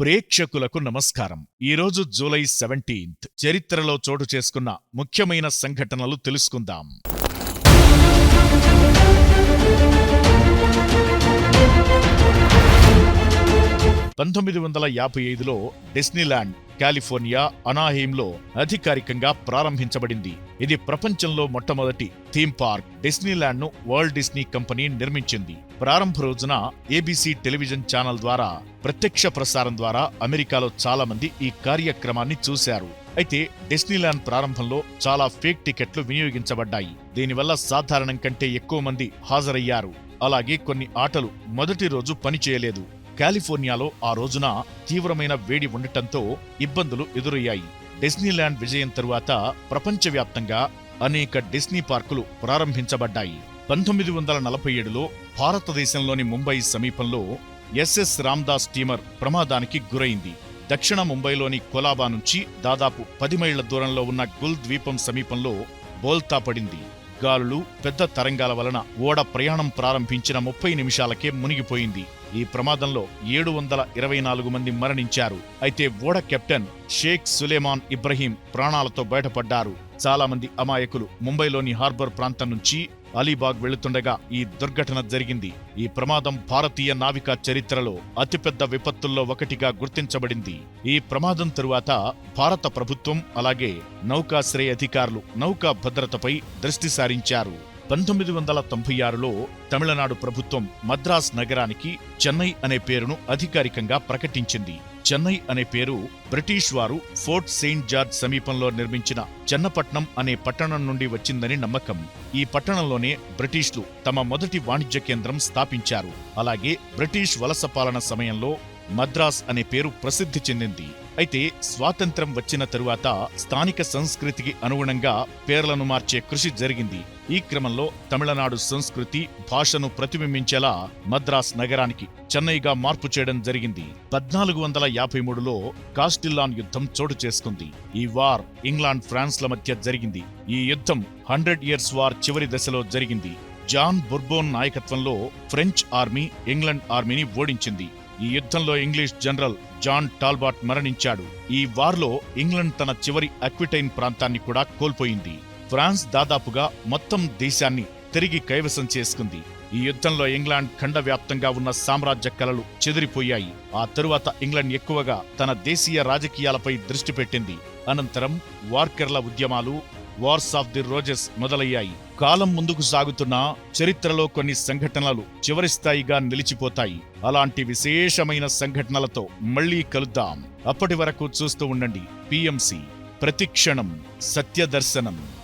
ప్రేక్షకులకు నమస్కారం. ఈ రోజు జూలై సెవెంటీన్త్. చరిత్రలో చోటు చేసుకున్న ముఖ్యమైన సంఘటనలు తెలుసుకుందాం. పంతొమ్మిది వందల యాభై ఐదులో డిస్నీలాండ్ కాలిఫోర్నియా అనాహీంలో అధికారికంగా ప్రారంభించబడింది. ఇది ప్రపంచంలో మొట్టమొదటి థీమ్ పార్క్ డిస్నీలాండ్ను వరల్డ్ డిస్నీ కంపెనీ నిర్మించింది. ప్రారంభ రోజున ఏబీసీ టెలివిజన్ ఛానల్ ద్వారా ప్రత్యక్ష ప్రసారం ద్వారా అమెరికాలో చాలా మంది ఈ కార్యక్రమాన్ని చూశారు. అయితే డిస్నీలాండ్ ప్రారంభంలో చాలా ఫేక్ టికెట్లు వినియోగించబడ్డాయి. దీనివల్ల సాధారణం కంటే ఎక్కువ మంది హాజరయ్యారు. అలాగే కొన్ని ఆటలు మొదటి రోజు పనిచేయలేదు కాలిఫోర్నియాలో ఆ రోజున తీవ్రమైన వేడి ఉండటంతో ఇబ్బందులు ఎదురయ్యాయి. డిస్నీలాండ్ విజయం తరువాత ప్రపంచవ్యాప్తంగా అనేక డిస్నీ పార్కులు ప్రారంభించబడ్డాయి. పంతొమ్మిది వందల నలభై ఏడులో భారతదేశంలోని ముంబై సమీపంలో ఎస్ఎస్ రామ్దాస్ స్టీమర్ ప్రమాదానికి గురైంది. దక్షిణ ముంబైలోని కొలాబా నుంచి దాదాపు పది మైళ్ళ దూరంలో ఉన్న గుల్ ద్వీపం సమీపంలో బోల్తా పడింది. గాలులు పెద్ద తరంగాల వలన ఓడ ప్రయాణం ప్రారంభించిన ముప్పై నిమిషాలకే మునిగిపోయింది. ఈ ప్రమాదంలో ఏడు వందల ఇరవై నాలుగు మంది మరణించారు. అయితే ఓడ కెప్టెన్ షేక్ సులేమాన్ ఇబ్రహీం ప్రాణాలతో బయటపడ్డారు. చాలా మంది అమాయకులు ముంబైలోని హార్బర్ ప్రాంతం నుంచి అలీబాగ్ వెళుతుండగా ఈ దుర్ఘటన జరిగింది. ఈ ప్రమాదం భారతీయ నావికా చరిత్రలో అతిపెద్ద విపత్తుల్లో ఒకటిగా గుర్తించబడింది. ఈ ప్రమాదం తరువాత భారత ప్రభుత్వం అలాగే నౌకాశ్రయ అధికారులు నౌకా భద్రతపై దృష్టి సారించారు. పంతొమ్మిది వందల తొంభై ఆరులో తమిళనాడు ప్రభుత్వం మద్రాస్ నగరానికి చెన్నై అనే పేరును అధికారికంగా ప్రకటించింది. చెన్నై అనే పేరు బ్రిటిష్ వారు ఫోర్ట్ సెయింట్ జార్జ్ సమీపంలో నిర్మించిన చెన్నపట్నం అనే పట్టణం నుండి వచ్చిందని నమ్మకం. ఈ పట్టణంలోనే బ్రిటిష్లు తమ మొదటి వాణిజ్య కేంద్రం స్థాపించారు. అలాగే బ్రిటిష్ వలస పాలన సమయంలో మద్రాస్ అనే పేరు ప్రసిద్ధి చెందింది. అయితే స్వాతంత్రం వచ్చిన తరువాత స్థానిక సంస్కృతికి అనుగుణంగా పేర్లను మార్చే కృషి జరిగింది. ఈ క్రమంలో తమిళనాడు సంస్కృతి భాషను ప్రతిబింబించేలా మద్రాస్ నగరానికి చెన్నైగా మార్పు చేయడం జరిగింది. పద్నాలుగు వందల యాభై మూడులో కాస్టిల్లాన్ యుద్ధం చోటు చేసుకుంది. ఈ వార్ ఇంగ్లాండ్ ఫ్రాన్స్ల మధ్య జరిగింది. ఈ యుద్ధం హండ్రెడ్ ఇయర్స్ వార్ చివరి దశలో జరిగింది. జాన్ బుర్బోన్ నాయకత్వంలో ఫ్రెంచ్ ఆర్మీ ఇంగ్లాండ్ ఆర్మీని ఓడించింది. ఈ యుద్ధంలో ఇంగ్లీష్ జనరల్ జాన్ టాల్బాట్ మరణించాడు. ఈ వార్లో ఇంగ్లాండ్ తన చివరి అక్విటైన్ ప్రాంతాన్ని కూడా కోల్పోయింది. ఫ్రాన్స్ దాదాపుగా మొత్తం దేశాన్ని తిరిగి కైవసం చేసుకుంది. ఈ యుద్ధంలో ఇంగ్లాండ్ ఖండ వ్యాప్తంగా ఉన్న సామ్రాజ్య కలలు చెదిరిపోయాయి. ఆ తరువాత ఇంగ్లాండ్ ఎక్కువగా తన దేశీయ రాజకీయాలపై దృష్టి పెట్టింది. అనంతరం వార్కర్ల ఉద్యమాలు వార్స్ ఆఫ్ ది రోజెస్ మొదలయ్యాయి. కాలం ముందుకు సాగుతున్న చరిత్రలో కొన్ని సంఘటనలు చివరి స్థాయిగా నిలిచిపోతాయి. అలాంటి విశేషమైన సంఘటనలతో మళ్ళీ కలుద్దాం. అప్పటి వరకు చూస్తూ ఉండండి. పిఎంసి. ప్రతిక్షణం. సత్యదర్శనం.